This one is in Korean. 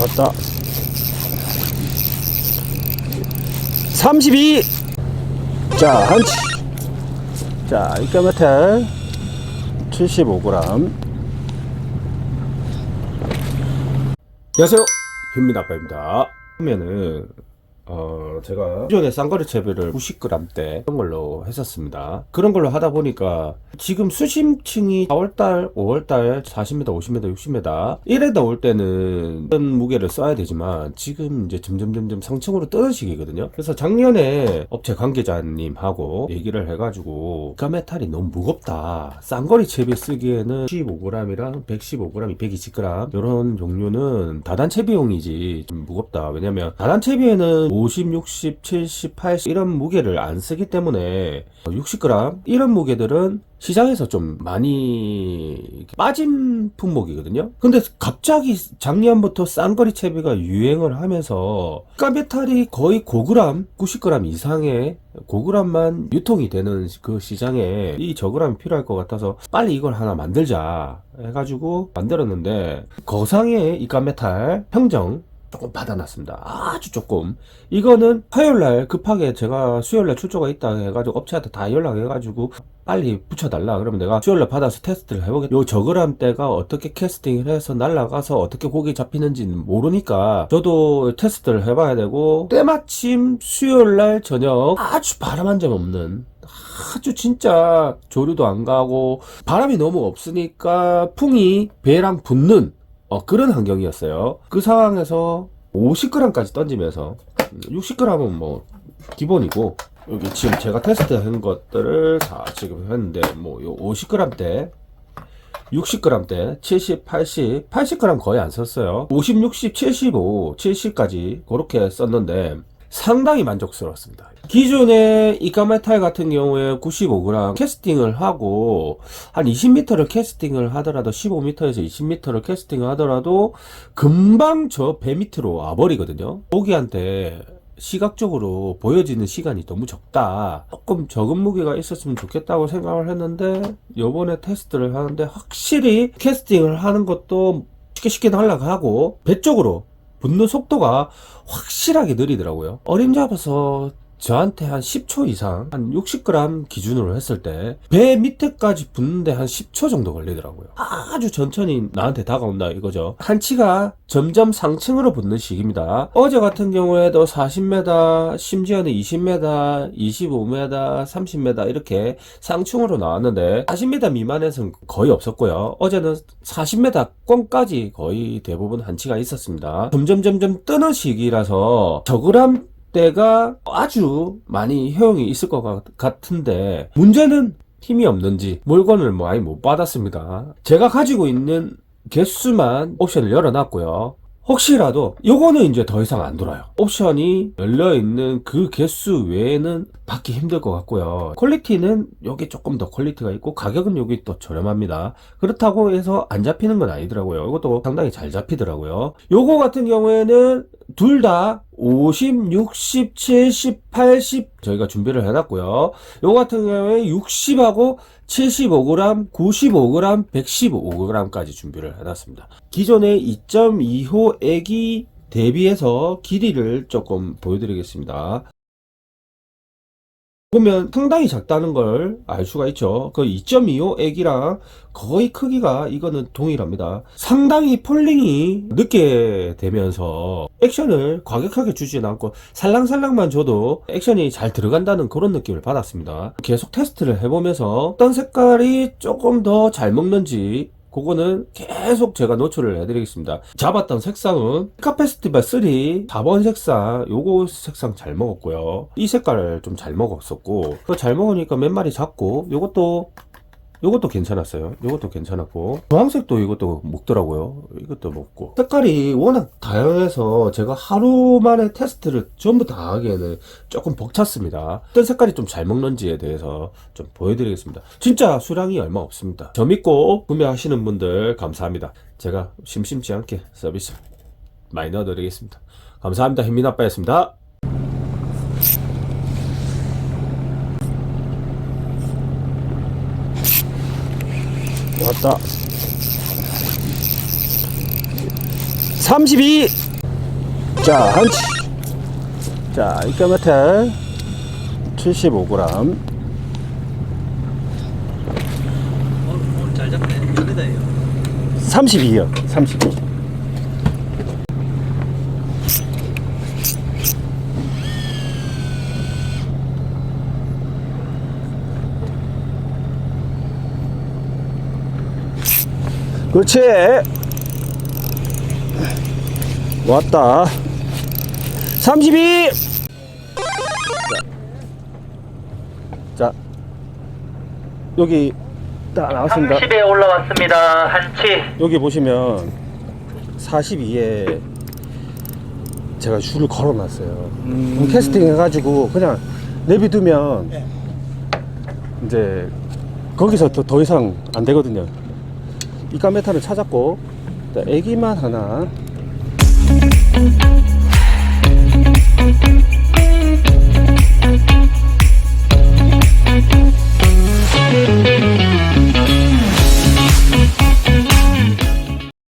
왔다 32! 자, 한치. 자, 이까메탈 75g. 안녕하세요. 현민아빠입니다. 그러면은, 어, 제가 기존에 쌍거리 채비를 90g대 그런 걸로 했었습니다. 그런 걸로 하다 보니까 지금 수심층이 4월달, 5월달 40m, 50m, 60m 이래 나올 때는 이런 무게를 써야 되지만 지금 이제 점점 점점 상층으로 뜨는 시기거든요. 그래서 작년에 업체 관계자님하고 얘기를 해가지고 가메탈이 너무 무겁다. 쌍거리 채비 쓰기에는 15g이랑 115g, 120g 이런 종류는 다단 채비용이지 좀 무겁다. 왜냐면 다단 채비에는 50, 60, 70, 80 이런 무게를 안 쓰기 때문에 60g 이런 무게들은 시장에서 좀 많이 빠진 품목이거든요. 근데 갑자기 작년부터 쌍거리 채비가 유행을 하면서 가메탈이 거의 고그램, 90g 이상의 고그램만 유통이 되는 그 시장에 이 저그램이 필요할 것 같아서 빨리 이걸 하나 만들자 해가지고 만들었는데 거상의 이 가메탈 평정 조금 받아놨습니다. 아주 조금. 이거는 화요일날 급하게 제가 수요일날 출조가 있다 해가지고 업체한테 다 연락해가지고 빨리 붙여달라. 그러면 내가 수요일날 받아서 테스트를 해보겠다. 요 저그람 때가 어떻게 캐스팅을 해서 날아가서 어떻게 고기 잡히는지는 모르니까 저도 테스트를 해봐야 되고 때마침 수요일날 저녁 아주 바람 한 점 없는 아주 진짜 조류도 안 가고 바람이 너무 없으니까 풍이 배랑 붙는 어, 그런 환경이었어요. 그 상황에서 50g까지 던지면서 60g은 뭐 기본이고 여기 지금 제가 테스트한 것들을 다 지금 했는데 뭐 요 50g대 60g대 70, 80, 80g 거의 안 썼어요. 50, 60, 75, 70까지 그렇게 썼는데 상당히 만족스러웠습니다. 기존의 이카메탈 같은 경우에 95g 캐스팅을 하고 한 20m를 캐스팅을 하더라도 15m에서 20m를 캐스팅을 하더라도 금방 저 배 밑으로 와버리거든요. 고기한테 시각적으로 보여지는 시간이 너무 적다. 조금 적은 무게가 있었으면 좋겠다고 생각을 했는데 요번에 테스트를 하는데 확실히 캐스팅을 하는 것도 쉽게 쉽게 날아가고 배 쪽으로 붙는 속도가 확실하게 느리더라고요. 어림 잡아서 저한테 한 10초 이상, 한 60g 기준으로 했을 때, 배 밑에까지 붙는데 한 10초 정도 걸리더라고요. 아주 천천히 나한테 다가온다 이거죠. 한치가 점점 상층으로 붙는 시기입니다. 어제 같은 경우에도 40m, 심지어는 20m, 25m, 30m 이렇게 상층으로 나왔는데, 40m 미만에서는 거의 없었고요. 어제는 40m 권까지 거의 대부분 한치가 있었습니다. 점점 점점 뜨는 시기라서, 저그람 때가 아주 많이 효용이 있을 것 같- 같은데 문제는 힘이 없는지 물건을 많이 못 받았습니다. 제가 가지고 있는 개수만 옵션을 열어놨고요. 혹시라도 요거는 이제 더 이상 안 돌아요. 옵션이 열려 있는 그 개수 외에는 받기 힘들 것 같고요. 퀄리티는 여기 조금 더 퀄리티가 있고 가격은 여기 또 저렴합니다. 그렇다고 해서 안 잡히는 건 아니더라고요. 이것도 상당히 잘 잡히더라고요. 요거 같은 경우에는 둘 다 50, 60, 70, 80 저희가 준비를 해놨고요. 요거 같은 경우에 60하고 75g, 95g, 115g까지 준비를 해놨습니다. 기존의 2.25 액이 대비해서 길이를 조금 보여드리겠습니다. 보면 상당히 작다는 걸 알 수가 있죠. 그 2.25 액이랑 거의 크기가 이거는 동일합니다. 상당히 폴링이 늦게 되면서 액션을 과격하게 주진 않고 살랑살랑만 줘도 액션이 잘 들어간다는 그런 느낌을 받았습니다. 계속 테스트를 해보면서 어떤 색깔이 조금 더 잘 먹는지 그거는 계속 제가 노출을 해드리겠습니다. 잡았던 색상은 카 페스티벌 3 4번 색상 요거 색상 잘 먹었고요. 이 색깔을 좀 잘 먹었었고 잘 먹으니까 몇 마리 잡고 요것도 요것도 괜찮았어요. 요것도 괜찮았고 주황색도 이것도 먹더라고요. 이것도 먹고 색깔이 워낙 다양해서 제가 하루 만에 테스트를 전부 다 하기에는 조금 벅찼습니다. 어떤 색깔이 좀 잘 먹는지에 대해서 좀 보여드리겠습니다. 진짜 수량이 얼마 없습니다. 저 믿고 구매하시는 분들 감사합니다. 제가 심심치 않게 서비스 많이 넣어드리겠습니다. 감사합니다. 현민아빠였습니다. 왔다 32 자, 한치. 자, 이까마텔 75g. 오늘 잘 잡네. 잘리다요. 32요. 32. 그렇지. 왔다. 32. 자, 자 여기 딱 나왔습니다. 30에 올라왔습니다. 한치. 여기 보시면 42에 제가 줄을 걸어놨어요. 그럼 캐스팅 해가지고 그냥 내비두면 이제 거기서 더, 더 이상 안 되거든요. 이카메타를 찾았고 애기만 하나.